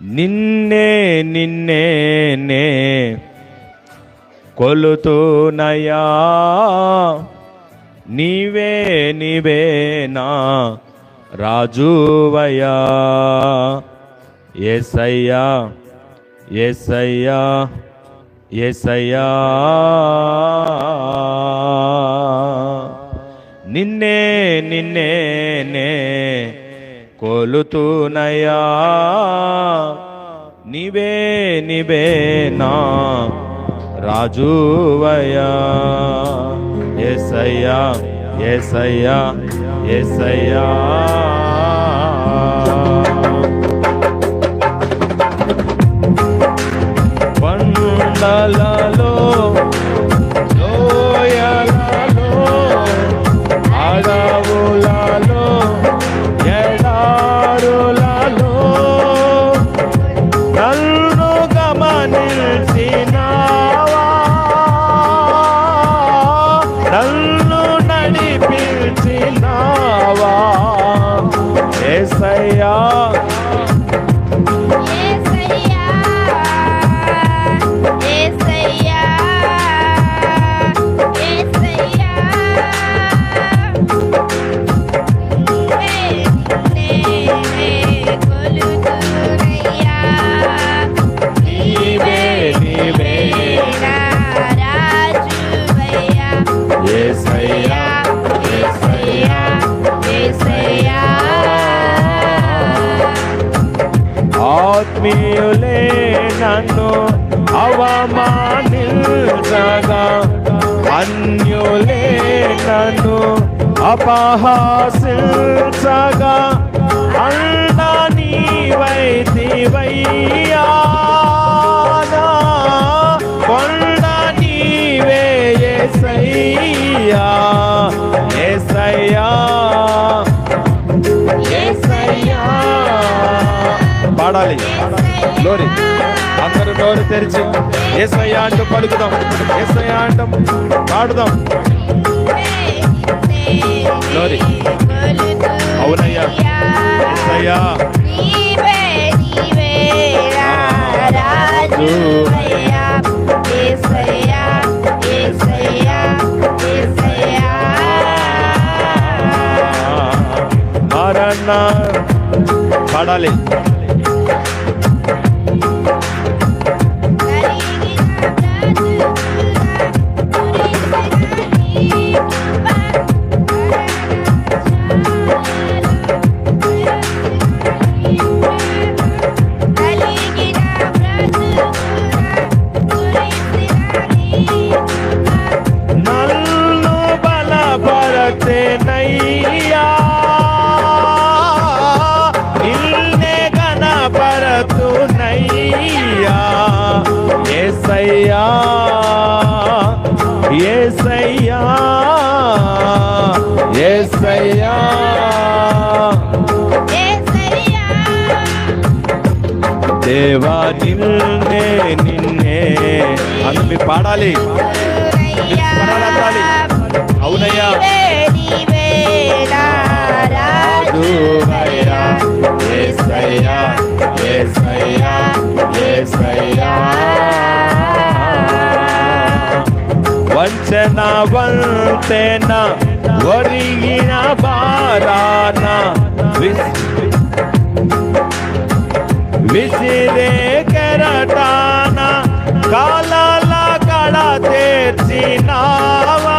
నిన్నే నిన్నే నే కొలుతూనయా నీవే నీవే నా రాజువయా ఏసయ్యా ఏసయ్యా ఏసయ్యా. నిన్నే నిన్నే కొలుతునయా నీవే నీవే నా రాజువయ్యా. ఎసయ్యా ఎసయ్యా ఎసయ్యా కొండలలో అపహాసించగా అండ నీవైతివయ్యా కొండ నీవే ఏసయ్యా. ఏసయ్యా. పాడాలి. లోరి నోరు తెరిచి ఏసయ్యా అంటూ పలుకుదాం ఏసయ్యా అంటాం పాడుదాం గ్లోరీ అవునయ్యా. ఏసయ్యా పాడాలి ఏసయ్యా ఏసయ్యా ఏసయ్యా. దేవా నిన్నే నిన్నే. అని మీరు పాడాలి. వంచన ఒరిగిన బారాన. విసిరే కెరటాన. కాలాల కడ తెచ్చినావా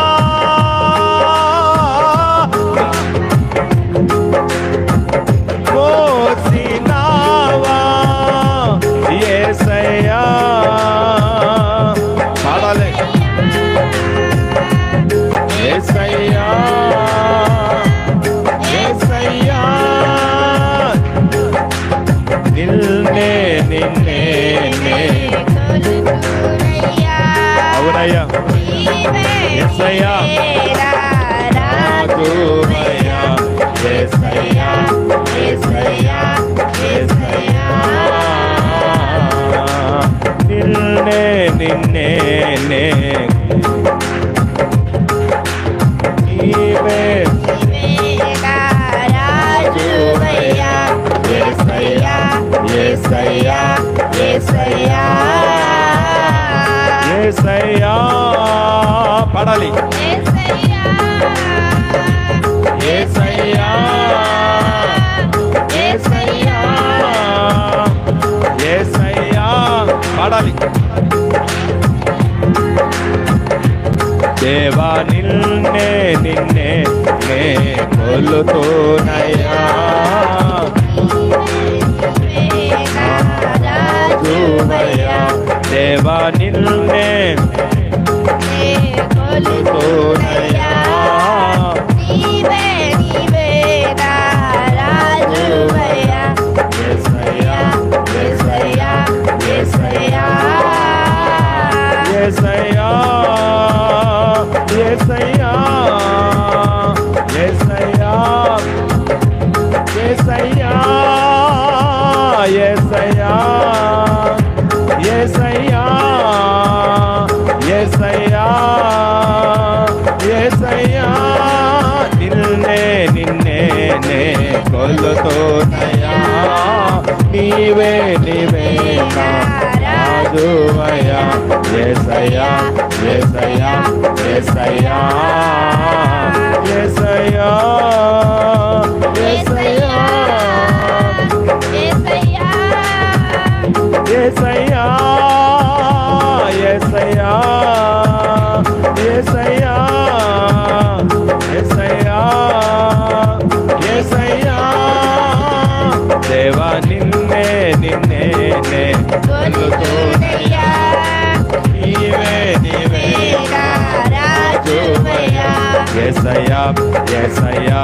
ఎస్ఐయా ఎస్ఐయా రాఘవయ్యా ఎస్ఐయా ఎస్ఐయా నిన్నే నిన్నే నే నీవే రాజువయ్యా ఎస్ఐయా ఎస్ఐయా ఎస్ఐయా ఏసయ్యా పడాలి ఏసయ్యా ఏసయ్యా ఏసయ్యా పడాలి దేవా నిన్నే నిన్నే నే కొలుతూనయ్యా రాజువయ్యా దేవా నిన్నే దేవయా ఏసయా ఏసయా ఏసయా ఏసయా ఏసయ్యా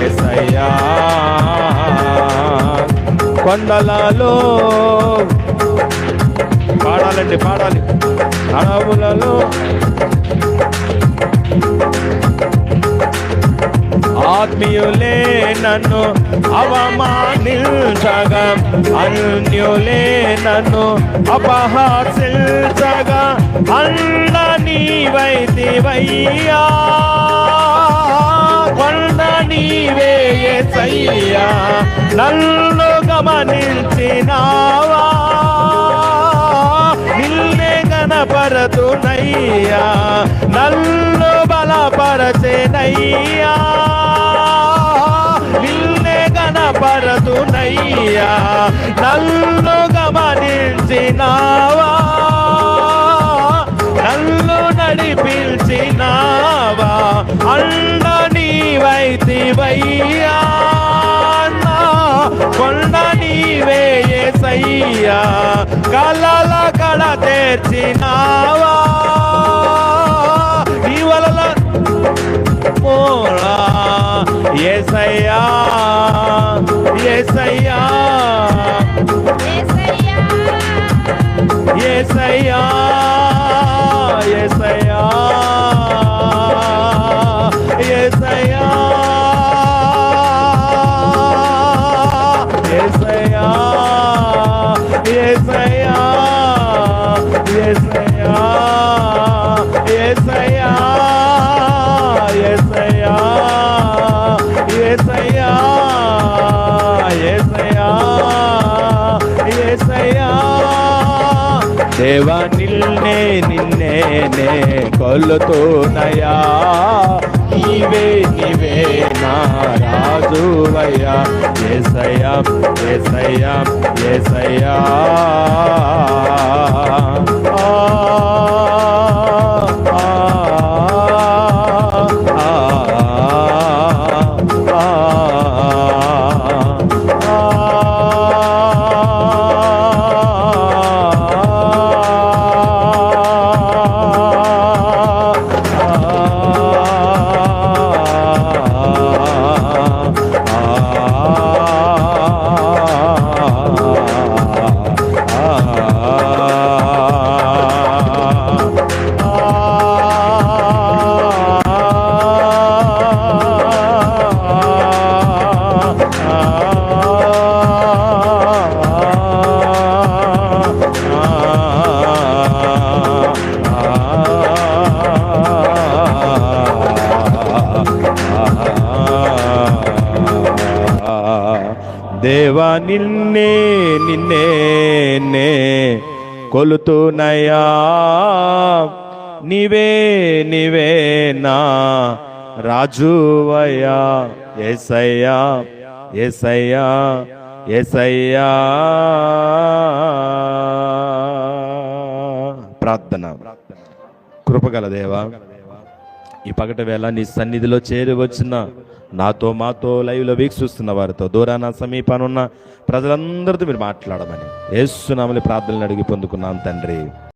ఏసయ్యా. కొండలలో పాడాలండి పాడాలి. అడవులలో ఆత్మీయులే నన్ను అవమానించగా అన్యులే నన్ను అపహాసించగా అండ నీవైతివయ్యా కొండ నీవే సయ్యా? నన్ను గమనించినావా? నిన్నే గణపరతునయ్యా నన్ను బలపరచెనయ్యా. నిన్నే గణపరతునయ్యా నన్ను గమనించినావా? నన్ను నడిపించినావా? అండ నీవైతివయ్యా నా కొండ నీవే సయ్యా కలల కళ తెచ్చినావు దేవా నిన్నే నిన్నే నే కొలుతూనయా నీవే నీవే నా రాజువయ్యా ఏసయ్యా ఏసయ్యా ఏసయ్యా. దేవా నిన్నే నిన్నే నే కొలుతునయా. నీవే నీవే నా రాజువయ్యా. ఎసయ్యా ఏసయ్యా ఏసయ్యా. ప్రార్థన. కృపగల దేవా ఈ పగట వేళ నీ సన్నిధిలో చేరి వచ్చిన నాతో మాతో లైవ్లో వీక్షిస్తున్న వారితో దూరాన సమీపాన ఉన్న ప్రజలందరితో మీరు మాట్లాడమని. ఏసునామని ప్రార్థనలు అడిగి పొందుకున్నాం తండ్రి.